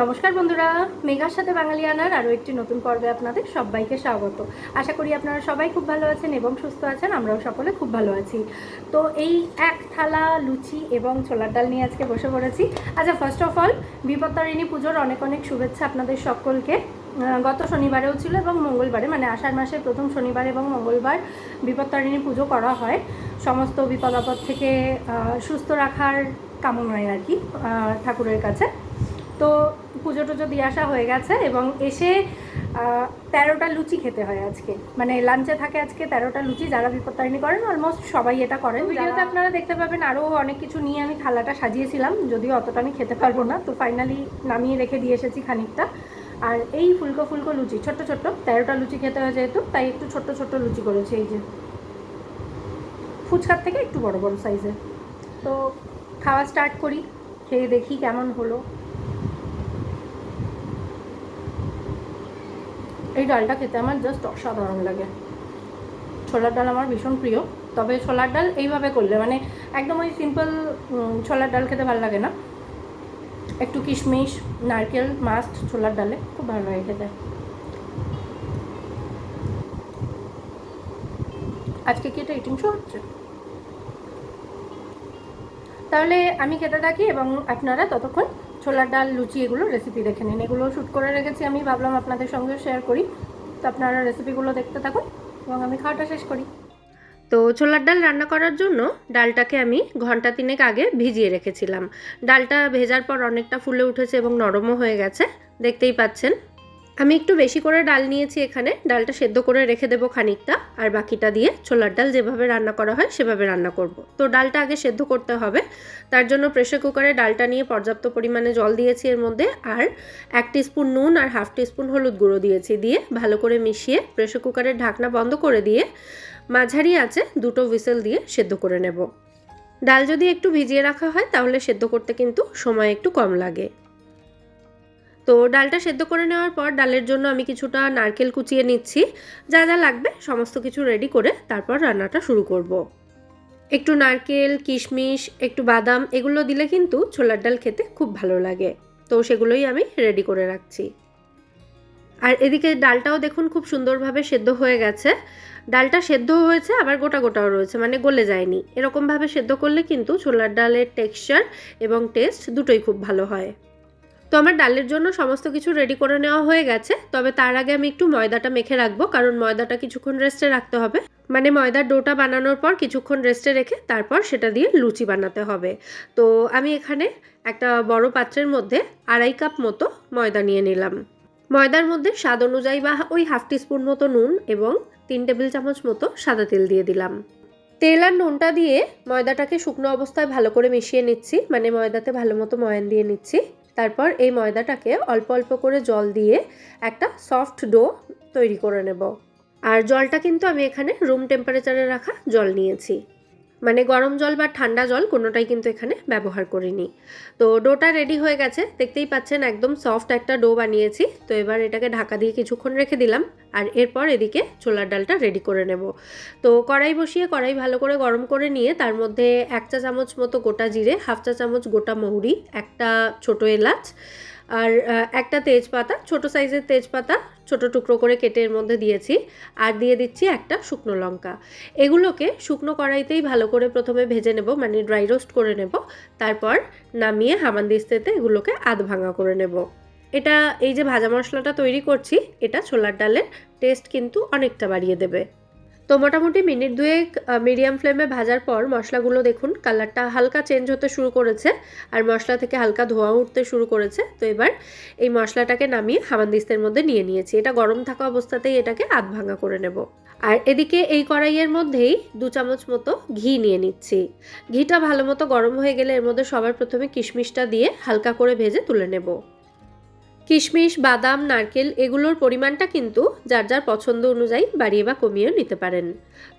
নমস্কার বন্ধুরা, মেঘার সাথে বাঙালিয়ানার আরও একটি নতুন পর্বে আপনাদের সবাইকে স্বাগত। আশা করি আপনারা সবাই খুব ভালো আছেন এবং সুস্থ আছেন, আমরাও সকলে খুব ভালো আছি। তো এই এক থালা লুচি এবং ছোলার ডাল নিয়ে আজকে বসে পড়েছি। আচ্ছা ফার্স্ট অফ অল বিপত্তারিণী পুজোর অনেক অনেক শুভেচ্ছা আপনাদের সকলকে। গত শনিবারেও ছিল এবং মঙ্গলবারে মানে আষাঢ় মাসের প্রথম শনিবার এবং মঙ্গলবার বিপত্তারিণী পুজো করা হয়। সমস্ত বিপদ আপদ থেকে সুস্থ রাখার কামনায় আর কি ঠাকুরের কাছে। তো পুজো টুজো দিয়ে আসা হয়ে গেছে এবং এসে তেরোটা লুচি খেতে হয় আজকে। মানে লাঞ্চে থাকে আজকে তেরোটা লুচি যারা বিপত্তারিণী করেন অলমোস্ট সবাই এটা করেন। ভিডিওতে আপনারা দেখতে পাবেন আরও অনেক কিছু নিয়ে আমি থালাটা সাজিয়েছিলাম যদিও অতটা আমি খেতে পারব না। তো ফাইনালি নামিয়ে রেখে দিয়ে এসেছি খানিকটা। আর এই ফুলকো ফুলকো লুচি ছোট্ট ছোট্ট তেরোটা লুচি খেতে হয় যেহেতু তাই একটু ছোট্ট ছোট্ট লুচি করেছি এই যে। ফুচকার থেকে একটু বড় বড় সাইজের তো খাওয়া স্টার্ট করি খেয়ে দেখি কেমন হলো। এই ডালটা খেতে আমার জাস্ট অসাধারণ লাগে। ছোলার ডাল আমার ভীষণ প্রিয়, তবে ছোলার ডাল এইভাবে করলে মানে একদম ওই সিম্পল ছোলার ডাল খেতে ভালো লাগে না। একটু কিশমিশ, নারকেল মাস্ট ছোলার ডালে, খুব ভালো লাগে খেতে। আজকে কি এটা ইটিং শো হচ্ছে? তাহলে আমি খেতে থাকি এবং আপনারা ততক্ষণ ছোলার ডাল, লুচি, এগুলো রেসিপি দেখে নিন। এগুলো শ্যুট করে রেখেছি আমি, ভাবলাম আপনাদের সঙ্গে শেয়ার করি। তো আপনারা রেসিপিগুলো দেখতে থাকুন এবং আমি খাওয়াটা শেষ করি। তো ছোলার ডাল রান্না করার জন্য ডালটাকে আমি ঘণ্টা তিনেক আগে ভিজিয়ে রেখেছিলাম। ডালটা ভেজার পর অনেকটা ফুলে উঠেছে এবং নরমও হয়ে গেছে, দেখতেই পাচ্ছেন। আমি একটু বেশি করে ডাল নিয়েছি এখানে। ডালটা সেদ্ধ করে রেখে দেবো খানিকটা, আর বাকিটা দিয়ে ছোলার ডাল যেভাবে রান্না করা হয় সেভাবে রান্না করব। তো ডালটা আগে সেদ্ধ করতে হবে। তার জন্য প্রেশার কুকারে ডালটা নিয়ে পর্যাপ্ত পরিমাণে জল দিয়েছি এর মধ্যে, আর এক স্পুন নুন আর হাফ স্পুন হলুদ গুঁড়ো দিয়েছি দিয়ে ভালো করে মিশিয়ে প্রেশার কুকারের ঢাকনা বন্ধ করে দিয়ে মাঝারি আছে দুটো হুইসেল দিয়ে সেদ্ধ করে নেব। ডাল যদি একটু ভিজিয়ে রাখা হয় তাহলে সেদ্ধ করতে কিন্তু সময় একটু কম লাগে। তো ডালটা সেদ্ধ করে নেওয়ার পর ডালের জন্য আমি কিছুটা নারকেল কুচিয়ে নিচ্ছি। যা যা লাগবে, সমস্ত কিছু রেডি করে তারপর রান্নাটা শুরু করব। একটু নারকেল, কিশমিশ, একটু বাদাম, এগুলো দিলে কিন্তু ছোলার ডাল খেতে খুব ভালো লাগে। তো সেগুলোই আমি রেডি করে রাখছি। আর এদিকে ডালটাও দেখুন খুব সুন্দরভাবে সেদ্ধ হয়ে গেছে। ডালটা সেদ্ধ হয়েছে, আবার গোটা গোটাও রয়েছে মানে গলে যায়নি। এরকমভাবে সেদ্ধ করলে কিন্তু ছোলার ডালের টেক্সচার এবং টেস্ট দুটোই খুব ভালো হয়। তো আমার ডালের জন্য সমস্ত কিছু রেডি করে নেওয়া হয়ে গেছে। তবে তার আগে আমি একটু ময়দাটা মেখে রাখব, কারণ ময়দাটা কিছুক্ষণ রেস্টে রাখতে হবে। মানে ময়দার ডোটা বানানোর পর কিছুক্ষণ রেস্টে রেখে তারপর সেটা দিয়ে লুচি বানাতে হবে। তো আমি এখানে একটা বড় পাত্রের মধ্যে আড়াই কাপ মতো ময়দা নিয়ে নিলাম। ময়দার মধ্যে স্বাদ অনুযায়ী বা ওই হাফ টিস্পুন মতো নুন এবং তিন টেবিল চামচ মতো সাদা তেল দিয়ে দিলাম। তেল আর নুনটা দিয়ে ময়দাটাকে শুকনো অবস্থায় ভালো করে মিশিয়ে নিচ্ছি মানে ময়দাতে ভালো মতো ময়ান দিয়ে নিচ্ছি। তারপর এই ময়দাটাকে অল্প অল্প করে জল দিয়ে একটা সফট ডো তৈরি করে নেব। আর জলটা কিন্তু আমি এখানে রুম টেম্পারেচারে রাখা জল নিয়েছি। মানে গরম জল বা ঠান্ডা জল কোনোটাই কিন্তু এখানে ব্যবহার করিনি। তো ডোটা রেডি হয়ে গেছে, দেখতেই পাচ্ছেন একদম সফট একটা ডো বানিয়েছি। তো এবার এটাকে ঢাকা দিয়ে কিছুক্ষণ রেখে দিলাম আর এরপর এদিকে ছোলার ডালটা রেডি করে নেব। তো কড়াই বসিয়ে কড়াই ভালো করে গরম করে নিয়ে তার মধ্যে এক চা চামচ মতো গোটা জিরে, হাফ চা চামচ গোটা মৌরি, একটা ছোট এলাচ আর একটা তেজপাতা, ছোট সাইজের তেজপাতা, ছোট টুকরো করে কেটে এর মধ্যে দিয়েছি। আর দিয়ে দিচ্ছি একটা শুকনো লঙ্কা। এগুলোকে শুকনো কড়াইতেই ভালো করে প্রথমে ভেজে নেব মানে ড্রাই রোস্ট করে নেব। তারপর নামিয়ে হামানদিস্তেতে এগুলোকে আধ ভাঙা করে নেব। এটা, এই যে ভাজা মশলাটা তৈরি করছি, এটা ছোলার ডালের টেস্ট কিন্তু অনেকটা বাড়িয়ে দেবে। তো মোটামুটি মিনিট দুয়েক মিডিয়াম ফ্লেমে ভাজার পর মশলাগুলো দেখুন কালারটা হালকা চেঞ্জ হতে শুরু করেছে আর মশলা থেকে হালকা ধোয়া উঠতে শুরু করেছে। তো এবার এই মশলাটাকে নামিয়ে হামানদিস্তের মধ্যে নিয়ে নিয়েছি। এটা গরম থাকা অবস্থাতেই এটাকে আধ ভাঙা করে নেব। আর এদিকে এই কড়াইয়ের মধ্যেই দু চামচ মতো ঘি নিয়ে নিচ্ছি। ঘিটা ভালো মতো গরম হয়ে গেলে এর মধ্যে সবার প্রথমে কিশমিশটা দিয়ে হালকা করে ভেজে তুলে নেব। কিশমিশ, বাদাম, নারকেল এগুলোর পরিমাণটা কিন্তু যার যার পছন্দ অনুযায়ী বাড়িয়ে বা কমিয়েও নিতে পারেন।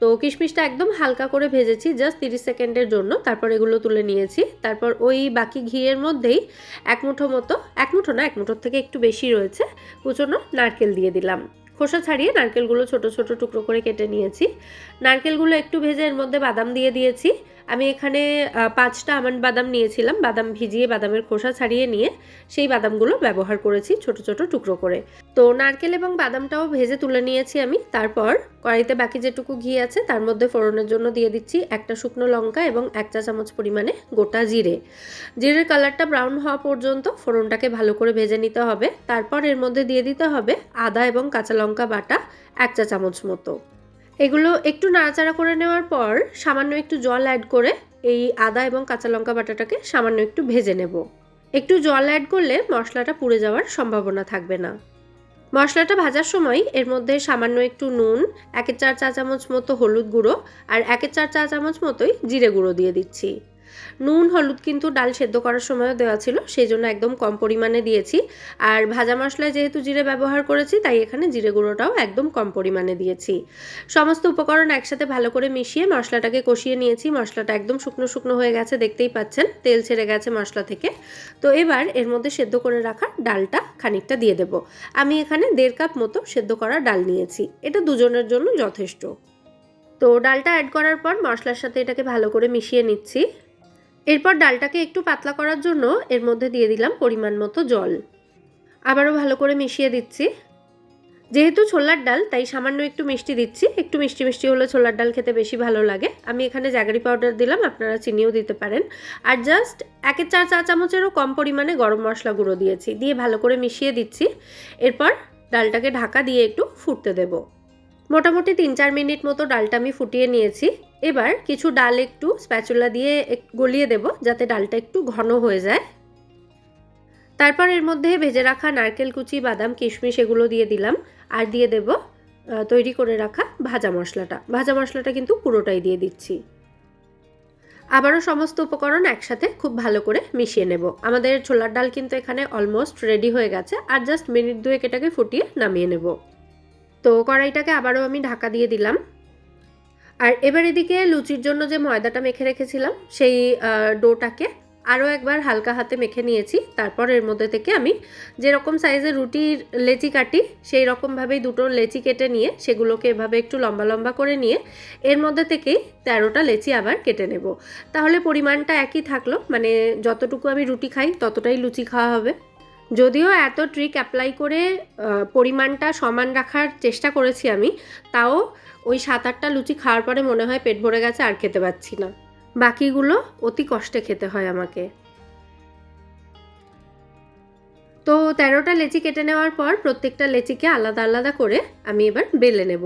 তো কিশমিশটা একদম হালকা করে ভেজেছি জাস্ট তিরিশ সেকেন্ডের জন্য। তারপর এগুলো তুলে নিয়েছি। তারপর ওই বাকি ঘিয়ের মধ্যেই এক মুঠো মতো, এক মুঠো না, এক মুঠোর থেকে একটু বেশি রয়েছে, কুচনো নারকেল দিয়ে দিলাম। খোসা ছাড়িয়ে নারকেলগুলো ছোট ছোট টুকরো করে কেটে নিয়েছি। নারকেলগুলো একটু ভেজে এর মধ্যে বাদাম দিয়ে দিয়েছি। আমি এখানে পাঁচটা আমন্ড বাদাম নিয়েছিলাম। বাদাম ভিজিয়ে বাদামের খোসা ছাড়িয়ে নিয়ে সেই বাদামগুলো ব্যবহার করেছি ছোট ছোট টুকরো করে। তো নারকেল এবং বাদামটাও ভেজে তুলে নিয়েছি আমি। তারপর কড়াইতে বাকি যেটুকু ঘি আছে তার মধ্যে ফোড়নের জন্য দিয়ে দিচ্ছি একটা শুকনো লঙ্কা এবং এক চা চামচ পরিমাণে গোটা জিরে। জিরের কালারটা ব্রাউন হওয়া পর্যন্ত ফোড়নটাকে ভালো করে ভেজে নিতে হবে। তারপর এর মধ্যে দিয়ে দিতে হবে আদা এবং কাঁচা লঙ্কা বাটা এক চা চামচ মতো। এগুলো একটু নাড়াচাড়া করে নেওয়ার পর সামান্য একটু জল অ্যাড করে এই আদা এবং কাঁচা লঙ্কা বাটাটাকে সামান্য একটু ভেজে নেব। একটু জল অ্যাড করলে মশলাটা পুড়ে যাওয়ার সম্ভাবনা থাকবে না। মশলাটা ভাজার সময় এর মধ্যে সামান্য একটু নুন, একের চার চা চামচ মতো হলুদ গুঁড়ো আর একের চার চা চামচ মতোই জিরে গুঁড়ো দিয়ে দিচ্ছি। নুন, হলুদ কিন্তু ডাল সেদ্ধ করার সময়ও দেওয়া ছিল সেই জন্য একদম কম পরিমাণে দিয়েছি। আর ভাজা মশলায় যেহেতু জিরে ব্যবহার করেছি, তাই এখানে জিরে গুঁড়োটাও একদম কম পরিমাণে দিয়েছি। সমস্ত উপকরণ একসাথে ভালো করে মিশিয়ে মশলাটাকে কষিয়ে নিয়েছি। মশলাটা একদম শুকনো শুকনো হয়ে গেছে, দেখতেই পাচ্ছেন, তেল ছেড়ে গেছে মশলা থেকে। তো এবার এর মধ্যে সেদ্ধ করে রাখা ডালটা খানিকটা দিয়ে দেব। আমি এখানে দেড় কাপ মতো সেদ্ধ করা ডাল নিয়েছি, এটা দুজনের জন্য যথেষ্ট। তো ডালটা অ্যাড করার পর মশলার সাথে এটাকে ভালো করে মিশিয়ে নিচ্ছি। এরপর ডালটাকে একটু পাতলা করার জন্য এর মধ্যে দিয়ে দিলাম পরিমাণ মতো জল। আবারও ভালো করে মিশিয়ে দিচ্ছি। যেহেতু ছোলার ডাল, তাই সামান্য একটু মিষ্টি দিচ্ছি। একটু মিষ্টি মিষ্টি হলে ছোলার ডাল খেতে বেশি ভালো লাগে। আমি এখানে জাগারি পাউডার দিলাম, আপনারা চিনিও দিতে পারেন। আর জাস্ট একের চার চা চামচেরও কম পরিমাণে গরম মশলা গুঁড়ো দিয়েছি। দিয়ে ভালো করে মিশিয়ে দিচ্ছি। এরপর ডালটাকে ঢাকা দিয়ে একটু ফুটতে দেব। মোটামুটি তিন চার মিনিট মতো ডালটা আমি ফুটিয়ে নিয়েছি। এবার কিছু ডাল একটু স্প্যাচুলা দিয়ে গলিয়ে দেব যাতে ডালটা একটু ঘন হয়ে যায়। তারপর এর মধ্যে ভেজে রাখা নারকেল কুচি, বাদাম, কিশমিশ এগুলো দিয়ে দিলাম আর দিয়ে দেব তৈরি করে রাখা ভাজা মশলাটা। ভাজা মশলাটা কিন্তু পুরোটাই দিয়ে দিচ্ছি। আবারও সমস্ত উপকরণ একসাথে খুব ভালো করে মিশিয়ে নেব। আমাদের ছোলার ডাল কিন্তু এখানে অলমোস্ট রেডি হয়ে গেছে আর জাস্ট মিনিট দুয়েক এটাকে ফুটিয়ে নামিয়ে নেব। তো কড়াইটাকে আবারও আমি ঢাকা দিয়ে দিলাম। আর এবার এদিকে লুচির জন্য যে ময়দাটা মেখে রেখেছিলাম, সেই ডোটাকে আরও একবার হালকা হাতে মেখে নিয়েছি। তারপর এর মধ্যে থেকে আমি যেরকম সাইজের রুটির লেচি কাটি, সেই রকমভাবেই দুটো লেচি কেটে নিয়ে সেগুলোকে এভাবে একটু লম্বা লম্বা করে নিয়ে এর মধ্যে থেকেই তেরোটা লেচি আবার কেটে নেব। তাহলে পরিমাণটা একই থাকল মানে যতটুকু আমি রুটি খাই ততটাই লুচি খাওয়া হবে। যদিও এত ট্রিক অ্যাপ্লাই করে পরিমাণটা সমান রাখার চেষ্টা করেছি আমি, তাও ওই সাত আটটা লুচি খাওয়ার পরে মনে হয় পেট ভরে গেছে, আর খেতে পাচ্ছি না। বাকিগুলো অতি কষ্টে খেতে হয় আমাকে। তো তেরোটা লেচি কেটে নেওয়ার পর প্রত্যেকটা লেচিকে আলাদা আলাদা করে আমি এবার বেলে নেব।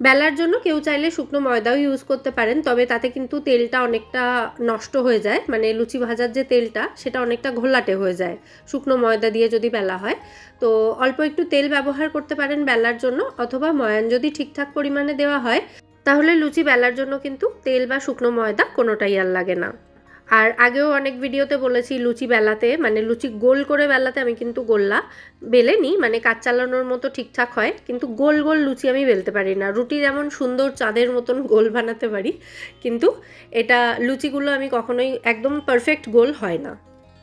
বেলার জন্য কেউ চাইলে শুকনো ময়দাও ইউজ করতে পারেন, তবে তাতে কিন্তু তেলটা অনেকটা নষ্ট হয়ে যায় মানে লুচি ভাজার যে তেলটা সেটা অনেকটা ঘোলাটে হয়ে যায় শুকনো ময়দা দিয়ে যদি বেলা হয়। তো অল্প একটু তেল ব্যবহার করতে পারেন বেলার জন্য, অথবা ময়ান যদি ঠিকঠাক পরিমাণে দেওয়া হয়, তাহলে লুচি বেলার জন্য কিন্তু তেল বা শুকনো ময়দা কোনোটাই আর লাগে না। আর আগেও অনেক ভিডিওতে বলেছি লুচি বেলাতে মানে লুচি গোল করে বেলাতে আমি কিন্তু গোল্লা বেলে নিই মানে কাজ চালানোর মতো ঠিকঠাক হয়, কিন্তু গোল গোল লুচি আমি বেলতে পারি না। রুটি যেমন সুন্দর চাঁদের মতন গোল বানাতে পারি, কিন্তু এটা লুচিগুলো আমি কখনোই একদম পারফেক্ট গোল হয় না।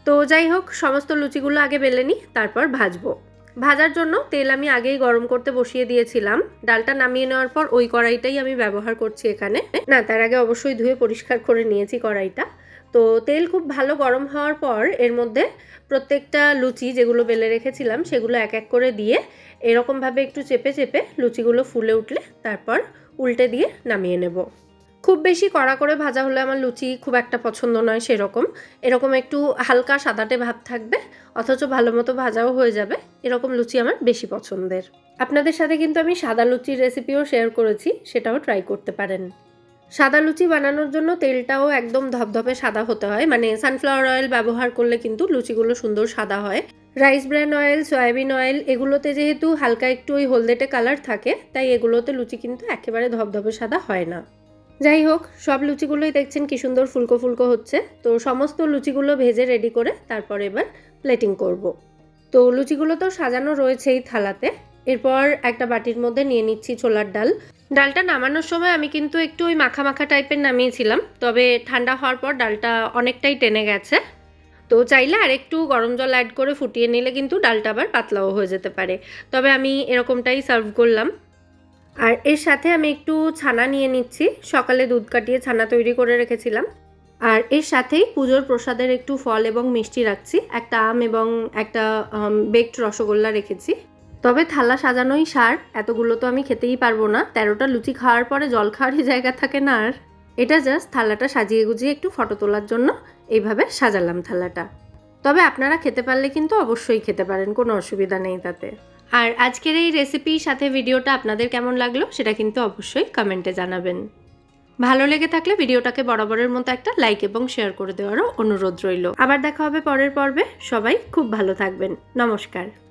তো যাই হোক, সমস্ত লুচিগুলো আগে বেলে নিই তারপর ভাজবো। ভাজার জন্য তেল আমি আগেই গরম করতে বসিয়ে দিয়েছিলাম। ডালটা নামিয়ে নেওয়ার পর ওই কড়াইটাই আমি ব্যবহার করছি এখানে। না, তার আগে অবশ্যই ধুয়ে পরিষ্কার করে নিয়েছি কড়াইটা। তো তেল খুব ভালো গরম হওয়ার পর এর মধ্যে প্রত্যেকটা লুচি যেগুলো বেলে রেখেছিলাম সেগুলো এক এক করে দিয়ে এরকমভাবে একটু চেপে চেপে লুচিগুলো ফুলে উঠলে তারপর উল্টে দিয়ে নামিয়ে নেব। খুব বেশি কড়া করে ভাজা হলে আমার লুচি খুব একটা পছন্দ নয় সেরকম। এরকম একটু হালকা সাদাটে ভাব থাকবে, অথচ ভালো মতো ভাজাও হয়ে যাবে। এরকম লুচি আমার বেশি পছন্দের। আপনাদের সাথে কিন্তু আমি সাদা লুচির রেসিপিও শেয়ার করেছি, সেটাও ট্রাই করতে পারেন। সাদা লুচি বানানোর জন্য তেলটাও একদম ধপধপে সাদা হতে হয়। মানে সানফ্লাওয়ার অয়েল ব্যবহার করলে কিন্তু লুচিগুলো সুন্দর সাদা হয়। Rice bran oil soybean oil এগুলোতে যেহেতু হালকা একটু ওই হলদেটে কালার থাকে, তাই এগুলোতে লুচি কিন্তু একেবারে ধপধপে সাদা হয় না। যাই হোক, সব লুচিগুলোই দেখছেন কি সুন্দর ফুলকো ফুলকো হচ্ছে। তো সমস্ত লুচিগুলো ভেজে রেডি করে তারপর এবার প্লেটিং করব। তো লুচিগুলো তো সাজানো রয়েছেই থালাতে। এরপর একটা বাটির মধ্যে নিয়ে নিচ্ছি ছোলার ডাল। ডালটা নামানোর সময় আমি কিন্তু একটু ওই মাখা মাখা টাইপের নামিয়েছিলাম, তবে ঠান্ডা হওয়ার পর ডালটা অনেকটাই টেনে গেছে। তো চাইলে আর একটু গরম জল অ্যাড করে ফুটিয়ে নিলে কিন্তু ডালটা আবার পাতলাও হয়ে যেতে পারে। তবে আমি এরকমটাই সার্ভ করলাম। আর এর সাথে আমি একটু ছানা নিয়ে নিচ্ছি। সকালে দুধ কাটিয়ে ছানা তৈরি করে রেখেছিলাম। আর এর সাথেই পুজোর প্রসাদের একটু ফল এবং মিষ্টি রাখছি। একটা আম এবং একটা বেকড রসগোল্লা রেখেছি। তবে থালা সাজানোই সার, এতগুলো তো আমি খেতেই পারব না। তেরোটা লুচি খাওয়ার পরে জল খাওয়ারই জায়গা থাকে না আর। এটা জাস্ট থালাটা সাজিয়ে গুজিয়ে একটু ফটো তোলার জন্য এইভাবে সাজালাম থালাটা। তবে আপনারা খেতে পারলে কিন্তু অবশ্যই খেতে পারেন, কোনো অসুবিধা নেই তাতে। আর আজকের এই রেসিপির সাথে ভিডিওটা আপনাদের কেমন লাগল সেটা কিন্তু অবশ্যই কমেন্টে জানাবেন। ভালো লেগে থাকলে ভিডিওটাকে বরাবরের মতো একটা লাইক এবং শেয়ার করে দেওয়ারও অনুরোধ রইল। আবার দেখা হবে পরের পর্বে। সবাই খুব ভালো থাকবেন। নমস্কার।